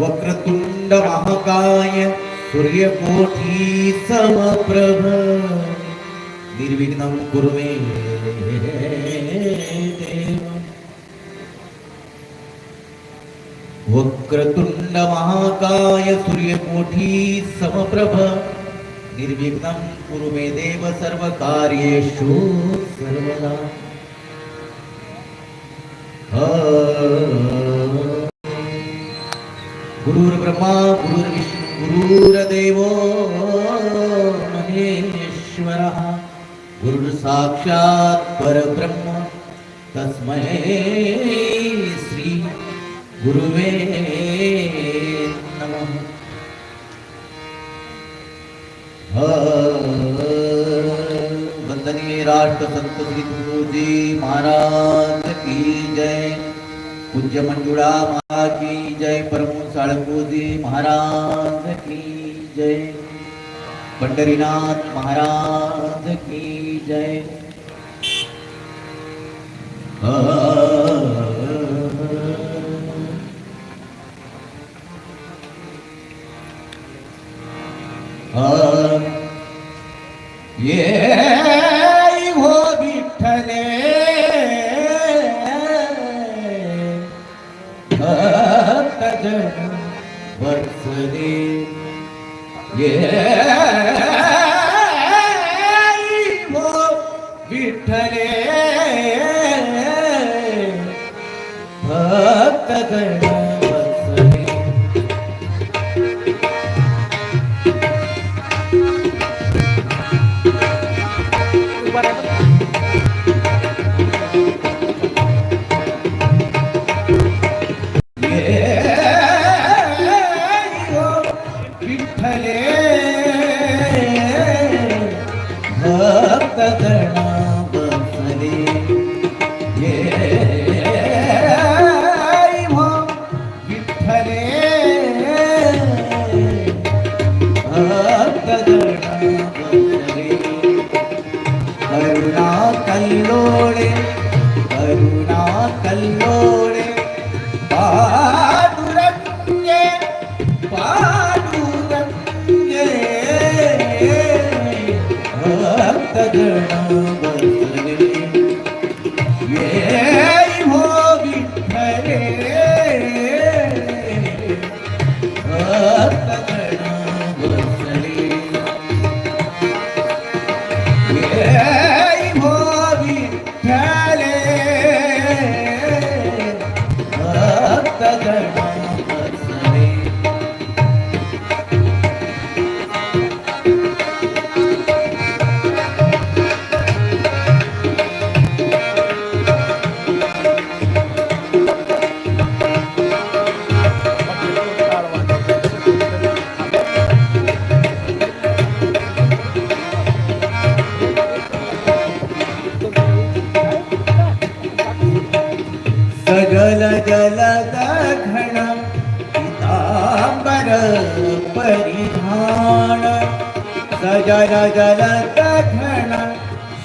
वक्रतुंड महाकाय सूर्यकोटी समप्रभ। निर्विघ्नं कुरु मे वक्रतुंड महाकाय सूर्यकोटी समप्रभ। निर्विघ्नं कुरु मे देव सर्वकार्येषु सर्वदा। गुरुर्ब्रह्मा गुरुर्विष्णु गुरुर्देवो महेश्वरः। गुरुर्साक्षात् परब्रह्म तस्मै श्री गुरुवे। वंदनीय राष्ट्र संत श्री गुरुजी महाराज की जय पूज्य मंजुळा महा की जय परम साळंगोजी महाराज की जय पंढरीनाथ महाराज की जय ये हो सगल जलद पितांबर परिधान सजल जलदघन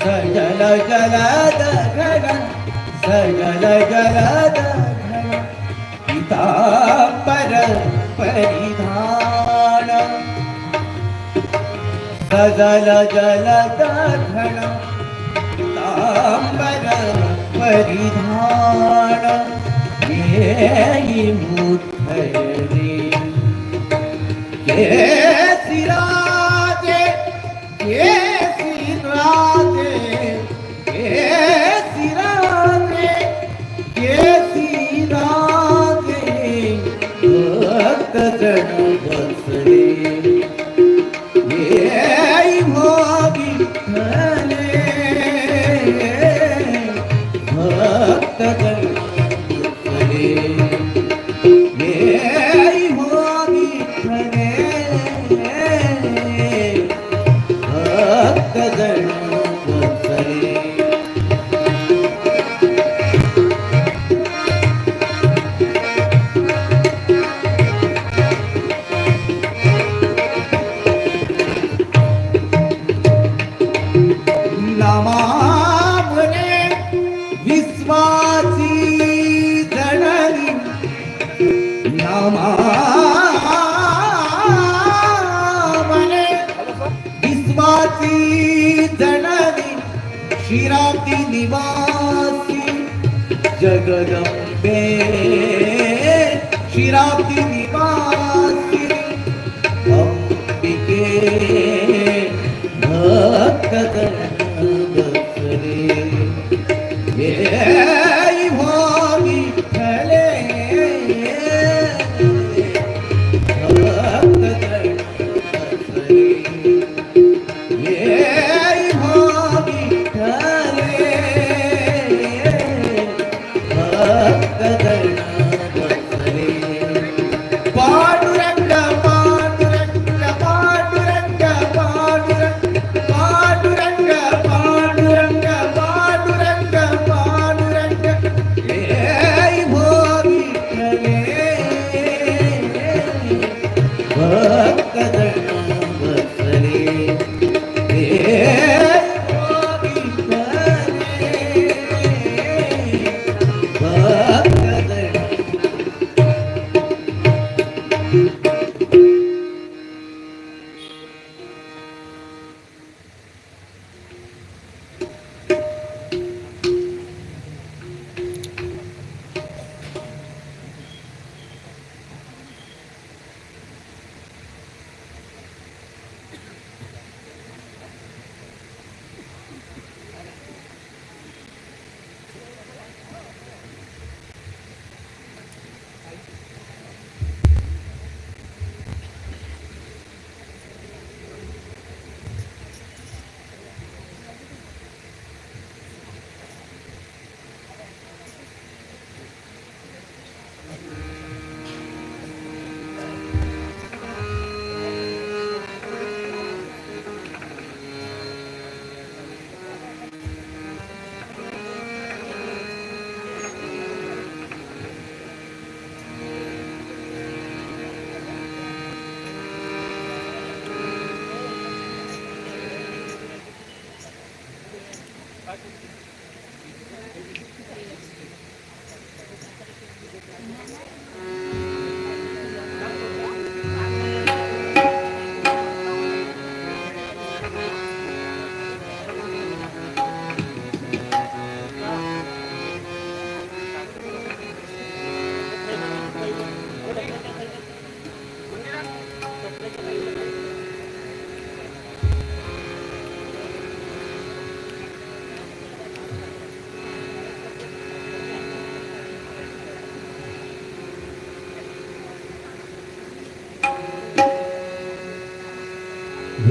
सजल जलदघन सजल जलद घन पितांबर परिधान सजल जलद घन परिधान मुद्धरे ये सिराजे ये जगदंबे शिराती निवासी अंबिके। भक्त बसरे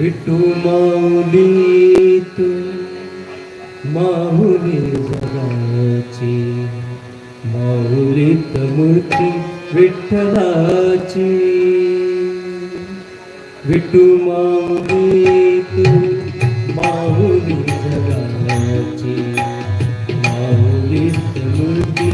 विठू माऊली तू माहुली जगाची. माहुलीत मूर्ती विठ्ठलाची. विठू माऊली तू माहुली जगाची माहुलीत मूर्ती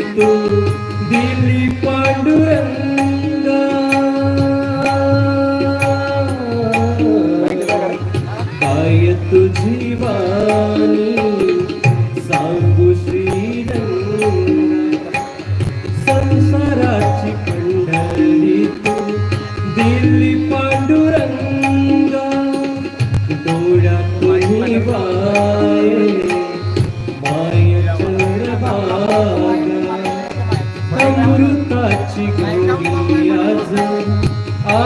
Victor.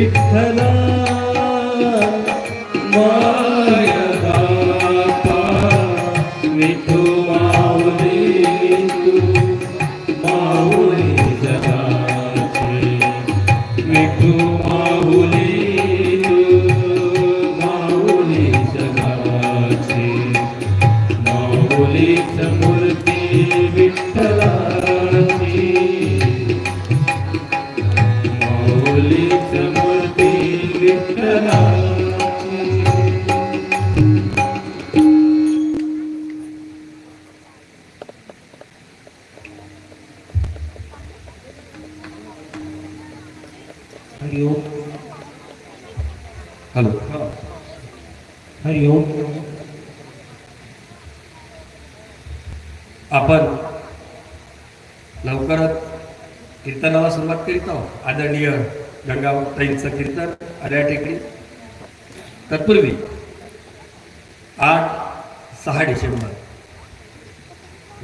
विठ्ठला माय विठू माऊली तू माऊली जगाची. विठू लवकरच कीर्तनाला सुरुवात करीत आहोत. आदरणीय गंगाताईंचं कीर्तन आल्या टेकडी. तत्पूर्वी आठ सहा डिसेंबर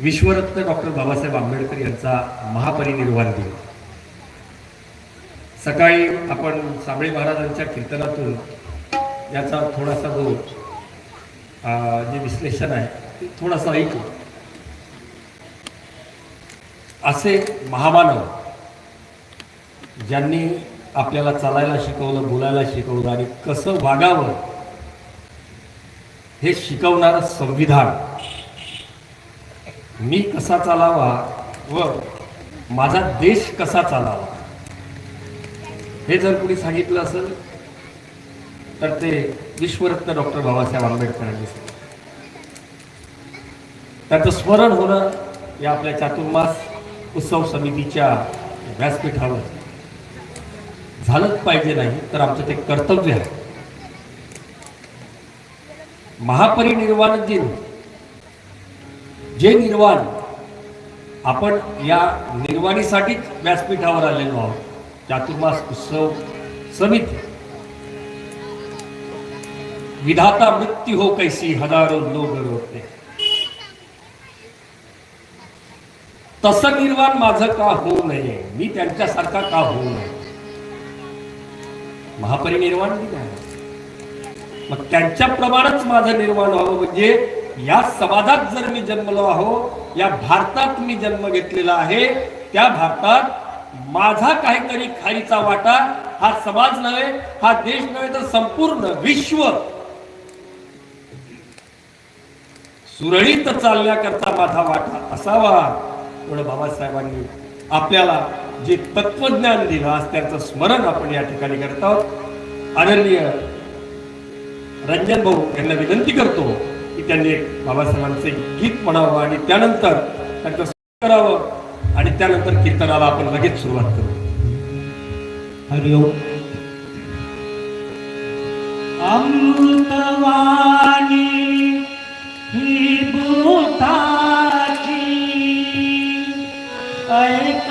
विश्वरत्न डॉक्टर बाबासाहेब आंबेडकर यांचा महापरिनिर्वाण दिन. सकाळी आपण साबळे महाराजांच्या कीर्तनातून याचा थोडासा जो जे विश्लेषण आहे ते थोडासा ऐकू. असे महामानव ज्यांनी आपल्याला चालायला शिकवलं बोलायला शिकवलं आणि कसं वागावं हे शिकवणारं संविधान. मी कसा चालावा व माझा देश कसा चालावा? हे जर कुणी सांगितलं असेल तर ते विश्वरत्न डॉक्टर बाबासाहेब आंबेडकरांनी सांगितलं. त्याचं स्मरण होणं या आपल्या चातुर्मास उत्सव समितीच्या व्यासपीठावर झालंच पाहिजे नाही तर आमचं ते कर्तव्य आहे. महापरिनिर्वाण दिन. जे निर्वाण आपण या निर्वाणीसाठीच व्यासपीठावर आलेलो आहोत चातुर्मास उत्सव समिती. विधाता मृत्यू हो कैसी हजारो लोक रोते तसं निर्वाण माझं का होऊ नये? मी त्यांच्यासारखा का होऊ नये? महापरिनिर्वाण दिन मग मग त्यांच्याप्रमाणेच माझं निर्माण व्हावं म्हणजे या समाजात जर मी जन्मलो आहो या भारतात मी जन्म घेतलेला आहे त्या भारतात माझा काहीतरी खारीचा वाटा हा समाज नव्हे हा देश नव्हे तर संपूर्ण विश्व सुरळीत चालण्याकरता माझा वाटा असावा. एवढं बाबासाहेबांनी आपल्याला जे तत्वज्ञान दिलं आज त्यांचं स्मरण आपण या ठिकाणी करत आहोत. आदरणीय रंजन भाऊ यांना विनंती करतो की त्यांनी एक बाबासाहेबांचे गीत म्हणावं आणि त्यानंतर त्यांचं स्मरण करावं आणि त्यानंतर कीर्तनाला आपण लगेच सुरुवात करू. हरि ओम. अमृतवाणी ही भूताची ऐक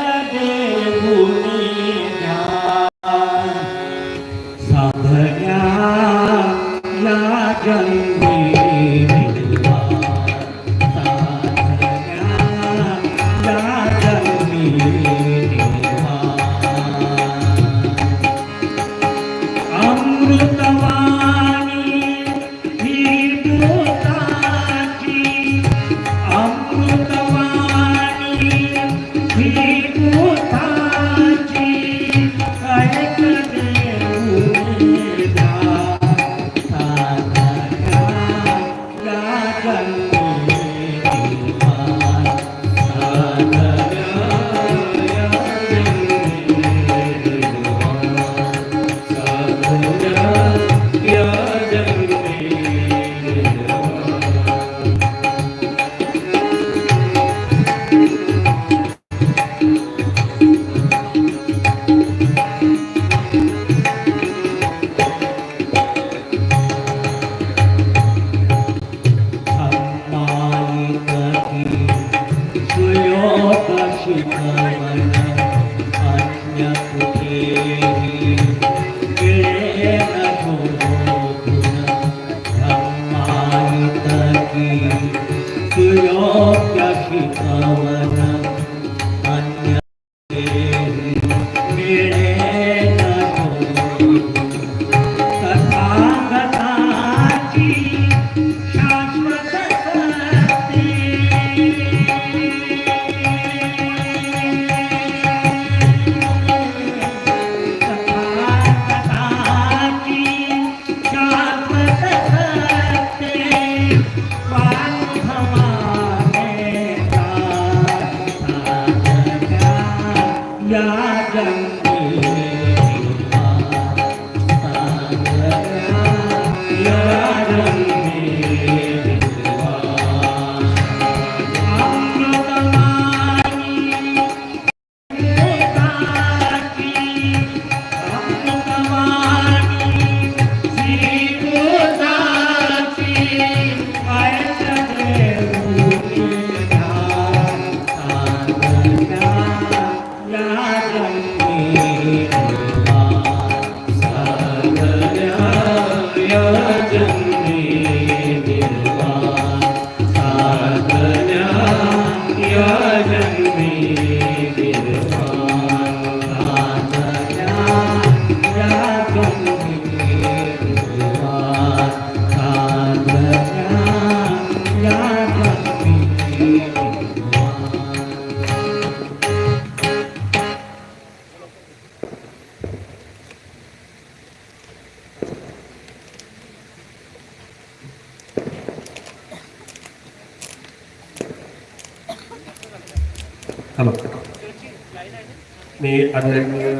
मी आदरणीय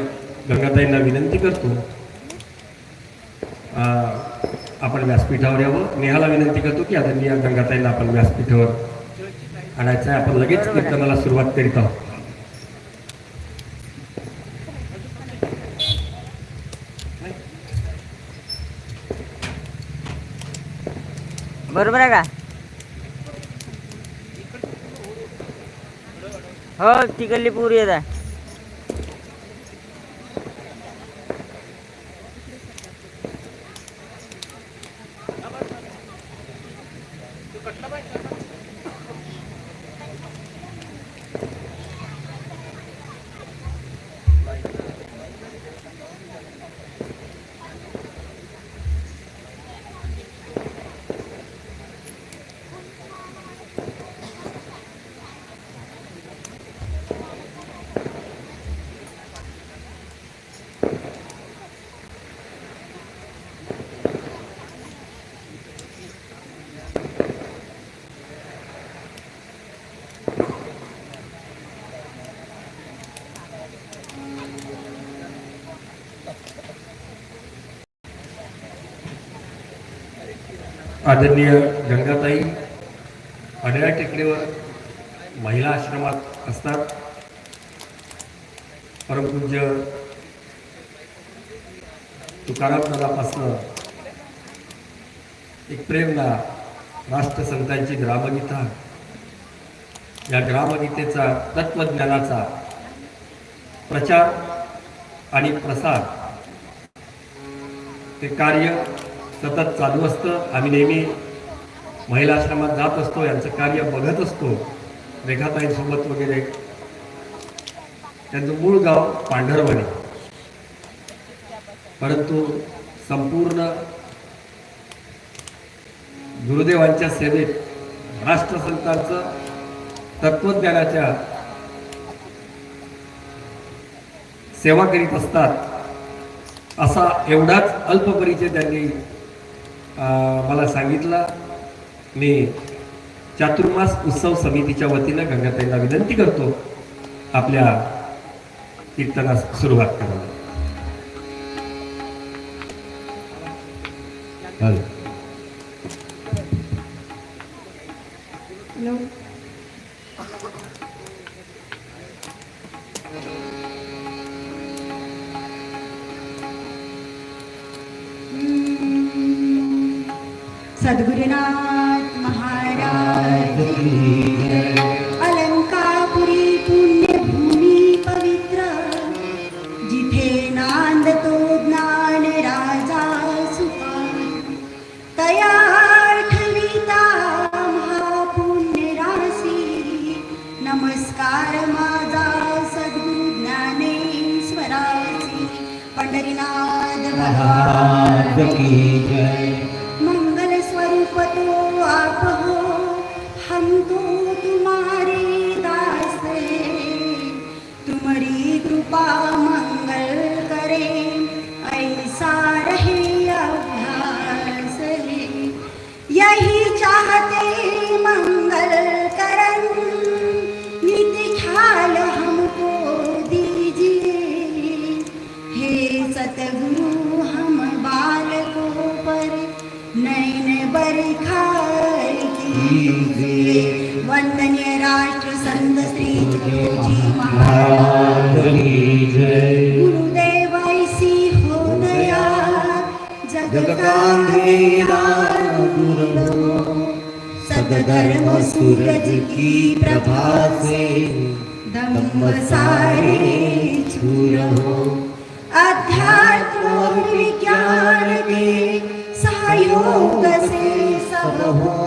गंगाताईंना विनंती करतो आपण व्यासपीठावर यावं. नेहाला विनंती करतो की आदरणीय गंगाताईंना आपण व्यासपीठावर आणायचं आहे. आपण लगेच कीर्तनाला सुरुवात करीत आहोत. बरोबर आहे का? हो तिकडली पुरी येत आहे. आदरणीय गंगाताई अडव्या टेकडीवर महिला आश्रमात असतात. परमपूज्य तुकाराम दादापासनं एक प्रेरणा राष्ट्रसंतांची ग्रामगीता या ग्रामगीतेचा तत्वज्ञानाचा प्रचार आणि प्रसार ते कार्य सतत चालू असतं. आम्ही नेहमी महिला आश्रमात जात असतो यांचं कार्य बघत असतो. रेखाताईंसोबत वगैरे. त्यांचं मूळ गाव पांढरवणी. परंतु संपूर्ण गुरुदेवांच्या सेवेत राष्ट्रसंतांचं तत्वज्ञानाच्या सेवा करीत असतात असा एवढाच अल्प परिचय त्यांनी मला सांगितला मी चातुर्मास उत्सव समितीच्या वतीनं गंगाताईंना विनंती करतो. आपल्या कीर्तनास सुरुवात करावी सद्गुरुनाथ महाराज। अलंकापुरी पुण्यभूमी पवित्र। जिथे नांदतो ज्ञान राजा सुका तया ठविता महापुण्य राशी। नमस्कार माझा सद्गुरु ज्ञानेश्वराची पंढरीनाथ महाराज की जय। हो सदधर्म सूरज की प्रभा से धम्म सारे छूर हो अध्यात्म विज्ञान के सहयोग से सब हो।